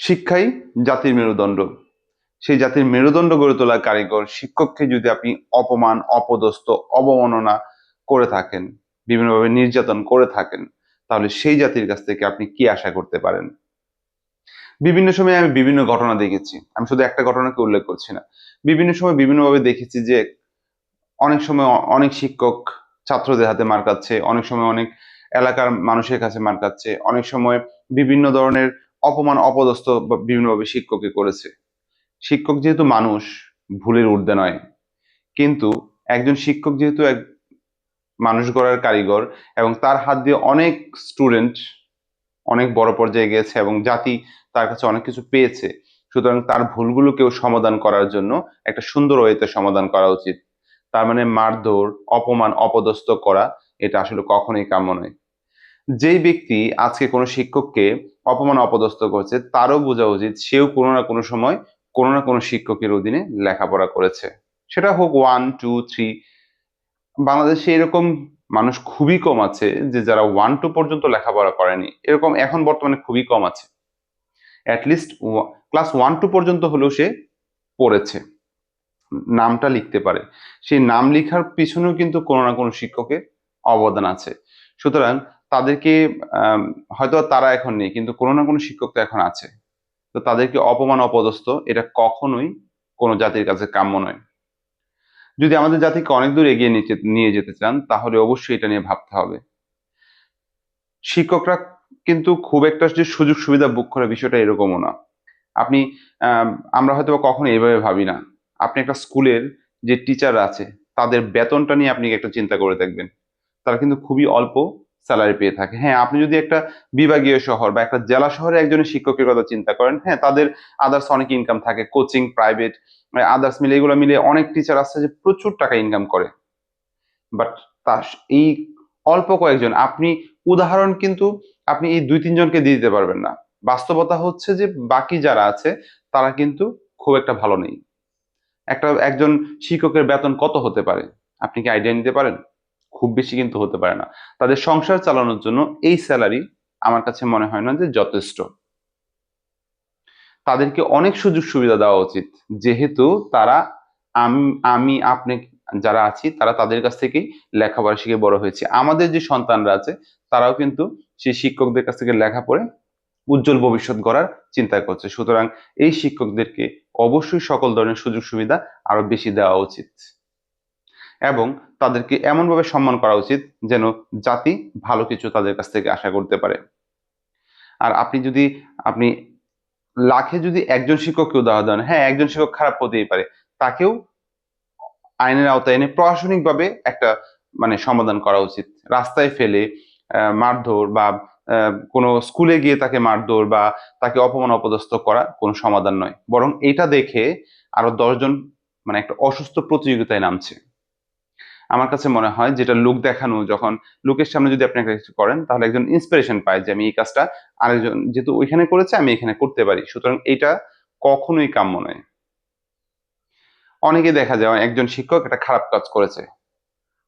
শিক্ষাই জাতির মেরুদণ্ড। সেই জাতির মেরুদণ্ড গড়ে তোলার কারিগর, শিক্ষককে যদি আপনি অপমান, অপদস্থ, অবমাননা করে থাকেন, বিভিন্নভাবে নির্যাতন করে থাকেন, তাহলে সেই জাতির কাছ থেকে আপনি কি আশা করতে পারেন? বিভিন্ন সময় আমি বিভিন্ন ঘটনা দেখেছি। আমি শুধু একটা ঘটনাকে উল্লেখ করছি না। বিভিন্ন সময় বিভিন্নভাবে দেখেছি যে অনেক সময় অনেক শিক্ষক ছাত্রদের হাতে মার খাচ্ছে, অনেক সময় অনেক এলাকার মানুষের কাছে মার খাচ্ছে, অনেক সময় বিভিন্ন ধরনের অপমান অপদস্থ বিভিন্নভাবে শিক্ষককে করেছে। শিক্ষক যেহেতু মানুষ, ভুলের ঊর্ধ্বে নয়। কিন্তু একজন শিক্ষক যেহেতু এক মানুষ গড়ার কারিগর এবং তার হাত দিয়ে অনেক স্টুডেন্ট অনেক বড় পর্যায়ে গেছে এবং জাতি তার কাছে অনেক কিছু পেয়েছে, সুতরাং তার ভুলগুলোকেও সমাধান করার জন্য একটা সুন্দর ওয়েতে সমাধান করা উচিত। তার মানে মারধর, অপমান, অপদস্থ করা, এটা আসলে কখনোই কাম্য নয়। যেই ব্যক্তি আজকে কোনো শিক্ষককে অপমান অপদস্থ করছে, তারও বোঝা উচিত সেও কোনো না কোনো সময় কোনো না কোনো শিক্ষকের অধীনে লেখাপড়া করেছে। সেটা হোক ওয়ান টু থ্রি বাংলাদেশে এরকম মানুষ খুবই কম আছে যে যারা ওয়ান টু পর্যন্ত লেখাপড়া করেনি। এরকম এখন বর্তমানে খুবই কম আছে। অ্যাটলিস্ট ক্লাস ওয়ান টু পর্যন্ত হলেও সে পড়েছে। নামটা লিখতে পারে। সেই নাম লেখার পিছনেও কিন্তু কোনো না কোনো শিক্ষকের অবদান আছে। সুতরাং তাদেরকে হয়তো তারা এখন নেই, কিন্তু কোনো না কোনো শিক্ষক তো এখন আছে। তো তাদেরকে অপমান, অপদস্থ, এটা কখনোই কোনো জাতির কাছে কাম্য নয়। যদি আমাদের জাতিকে অনেক দূর এগিয়ে নিয়ে যেতে চান, তাহলে অবশ্যই এটা নিয়ে ভাবতে হবে। শিক্ষকরা কিন্তু খুব একটা যে সুযোগ সুবিধা বুক করার বিষয়টা এরকমও না। আপনি আমরা হয়তো কখনো এইভাবে ভাবি না। আপনি একটা স্কুলের যে টিচার আছে, তাদের বেতনটা নিয়ে আপনি একটা চিন্তা করে দেখবেন। তারা কিন্তু খুবই অল্প স্যালারি পেয়ে থাকে। হ্যাঁ আপনি যদি একটা বিভাগীয় শহর বা একটা জেলা শহরে একজনের শিক্ষকের কথা চিন্তা করেন হ্যাঁ তাদের আদার্স অনেক ইনকাম থাকে কোচিং প্রাইভেট আদার্স মিলে এগুলো মিলে অনেক টিচার আছে যে প্রচুর টাকা ইনকাম করে। বাট তা এই অল্প কয়েকজন, আপনি উদাহরণ কিন্তু আপনি এই দুই তিনজনকে দিয়ে দিতে পারবেন না। বাস্তবতা হচ্ছে যে বাকি যারা আছে, তারা কিন্তু খুব একটা ভালো নেই। একটা, একজন শিক্ষকের বেতন কত হতে পারে? আপনি কি আইডিয়া নিতে পারেন? খুব বেশি কিন্তু হতে পারে না। তাদের সংসার চালানোর জন্য এই স্যালারি আমার কাছে মনে হয় না যে যথেষ্ট। তাদেরকে অনেক সুযোগ সুবিধা দেওয়া উচিত। যেহেতু তারা আমি আমি, আপনি যারা আছি, তারা তাদের কাছ থেকেই লেখাপড়া শিখে বড় হয়েছে। আমাদের যে সন্তানরা আছে, তারাও কিন্তু সেই শিক্ষকদের কাছ থেকে লেখা পড়ে উজ্জ্বল ভবিষ্যৎ গড়ার চিন্তা করছে। সুতরাং এই শিক্ষকদেরকে অবশ্যই সকল ধরনের সুযোগ সুবিধা আরও বেশি দেওয়া উচিত। এবং তাদেরকে এমনভাবে সম্মান করা উচিত যেন জাতি ভালো কিছু তাদের কাছ থেকে আশা করতে পারে। আর আপনি যদি, আপনি লাখে যদি একজন শিক্ষককে উদাহরণ দেন হ্যাঁ একজন শিক্ষক খারাপ হতেই পারে, তাকেও আইনের আওতায় এনে প্রশাসনিকভাবে একটা মানে সমাধান করা উচিত। রাস্তায় ফেলে মারধর বা কোনো স্কুলে গিয়ে তাকে মারধর বা তাকে অপমান অপদস্থ করা কোনো সমাধান নয়। বরং এটা দেখে আরও দশজন মানে একটা অসুস্থ প্রতিযোগিতায় নামছে। আমার কাছে মনে হয় যেটা লোক দেখানো, যখন লোকের সামনে যদি আপনি কিছু করেন, তাহলে একজন ইন্সপিরেশন পায় যে আমি এই কাজটা আরেকজন, যেহেতু ওইখানে করেছে, আমি এখানে করতে পারি। সুতরাং এটা কখনোই কাম্য নয়। অনেকে দেখা যায়, একজন শিক্ষক একটা খারাপ কাজ করেছে।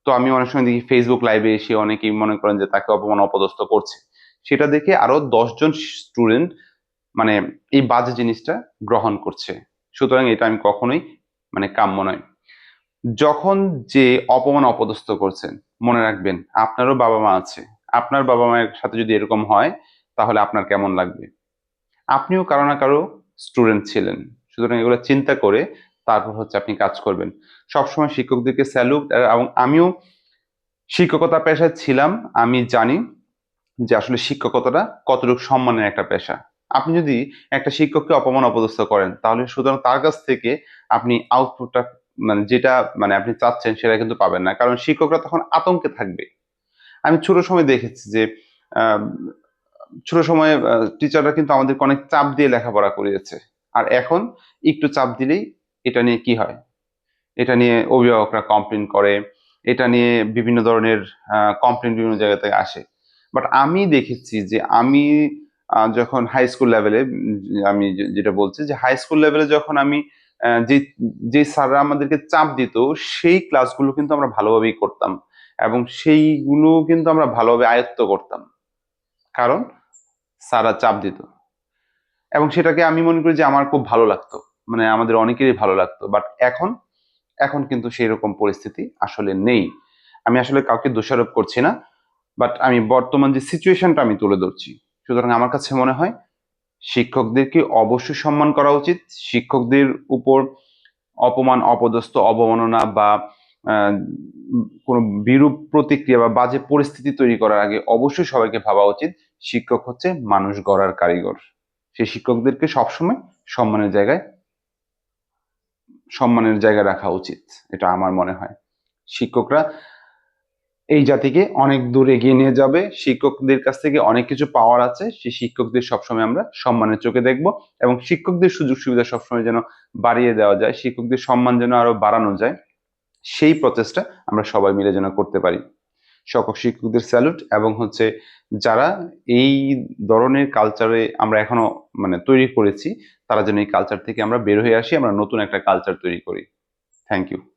তো আমি অনেক সময় দেখি ফেসবুক লাইভে এসে অনেকেই মনে করেন যে তাকে অপমান, অপদস্থ করছে। সেটা দেখে আরও দশজন স্টুডেন্ট মানে এই বাজে জিনিসটা গ্রহণ করছে। সুতরাং এটা আমি কখনোই মানে কাম্য নয়। যখন যে অপমান অপদস্থ করছেন, মনে রাখবেন আপনারও বাবা মা আছে। আপনার বাবা মায়ের সাথে যদি এরকম হয়, তাহলে আপনার কেমন লাগবে? আপনিও কারও না কারও স্টুডেন্ট ছিলেন। সুতরাং এগুলো চিন্তা করে তারপর হচ্ছে আপনি কাজ করবেন। সবসময় শিক্ষকদেরকে স্যালুট এবং আমিও শিক্ষকতা পেশায় ছিলাম, আমি জানি যে আসলে শিক্ষকতাটা কতটুকু সম্মানের একটা পেশা। আপনি যদি একটা শিক্ষককে অপমান অপদস্থ করেন, তাহলে সুতরাং তার কাছ থেকে আপনি আউটপুটটা মানে যেটা মানে আপনি চাচ্ছেন সেটা কিন্তু পাবেন না। কারণ শিক্ষকরা তখন আতঙ্কে থাকবে। আমি ছোট সময় দেখেছি যে ছোট সময়ে টিচাররা কিন্তু আমাদেরকে অনেক চাপ দিয়ে লেখাপড়া করিয়েছে। আর এখন একটু চাপ দিলেই এটা নিয়ে কি হয়? এটা নিয়ে অভিভাবকরা কমপ্লেন করে, এটা নিয়ে বিভিন্ন ধরনের কমপ্লেন বিভিন্ন জায়গা থেকে আসে। বাট আমি দেখেছি যে, আমি যখন হাই স্কুল লেভেলে আমি যেটা বলছি যে হাই স্কুল লেভেলে যখন আমি যে যে স্যাররা আমাদেরকে চাপ দিত, সেই ক্লাসগুলো কিন্তু আমরা ভালোভাবেই করতাম এবং সেইগুলো কিন্তু আমরা ভালোভাবে আয়ত্ত করতাম। কারণ স্যাররা চাপ দিত। এবং সেটাকে আমি মনে করি যে আমার খুব ভালো লাগতো। মানে আমাদের অনেকেরই ভালো লাগতো। বাট এখন এখন কিন্তু সেই রকম পরিস্থিতি আসলে নেই। আমি আসলে কাউকে দোষারোপ করছি না। বাট আমি বর্তমান যে সিচুয়েশনটা আমি তুলে ধরছি, সুতরাং আমার কাছে মনে হয় শিক্ষকদেরকে অবশ্যই সম্মান করা উচিত। শিক্ষকদের উপর অপমান, অপদস্থ, অবমাননা বা কোনো বিরূপ প্রতিক্রিয়া বা বাজে পরিস্থিতি তৈরি করার আগে অবশ্যই সবাইকে ভাবা উচিত, শিক্ষক হচ্ছে মানুষ গড়ার কারিগর। সেই শিক্ষকদেরকে সবসময় সম্মানের জায়গায় সম্মানের জায়গায় রাখা উচিত, এটা আমার মনে হয়। শিক্ষকরা এই জাতিকে অনেক দূর এগিয়ে নিয়ে যাবে। শিক্ষকদের কাছ থেকে অনেক কিছু পাওয়ার আছে। সেই শিক্ষকদের সবসময় আমরা সম্মানের চোখে দেখব এবং শিক্ষকদের সুযোগ সুবিধা সবসময় যেন বাড়িয়ে দেওয়া যায়, শিক্ষকদের সম্মান যেন আরও বাড়ানো যায়। সেই প্রচেষ্টা আমরা সবাই মিলে যেন করতে পারি। সকল শিক্ষকদের স্যালুট এবং হচ্ছে যারা এই ধরনের কালচারে আমরা এখনও মানে তৈরি করেছি, তারা যেন এই কালচার থেকে আমরা বের হয়ে আসি, আমরা নতুন একটা কালচার তৈরি করি। Thank you.